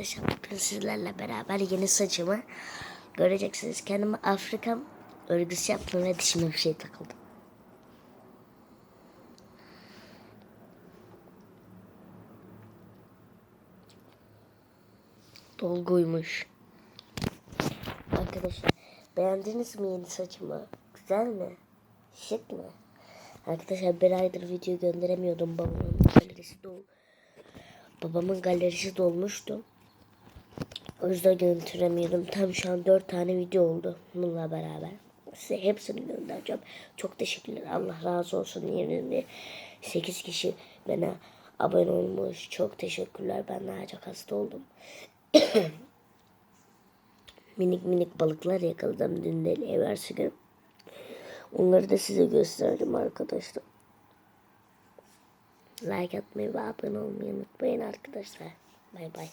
arkadaşlar bugün sizlerle beraber yeni saçımı göreceksiniz. Kendime Afrikan örgüsü yaptım ve dişime bir şey takıldı. Dolguymuş. Arkadaşlar beğendiniz mi yeni saçımı? Güzel mi? Şık mı? Arkadaşlar bir aydır video gönderemiyordum babamın galerisi dolu. Babamın galerisi dolmuştu. O yüzden götüremiyordum. Tam şu an 4 tane video oldu bununla beraber. Size hepsini göndereceğim. Çok teşekkürler. Allah razı olsun. 28 kişi bana abone olmuş. Çok teşekkürler. Ben daha çok hasta oldum. minik minik balıklar yakaladım dün de evvelsi gün. Onları da size gösterdim arkadaşlar. Like atmayı ve abone olmayı unutmayın arkadaşlar. Bay bay.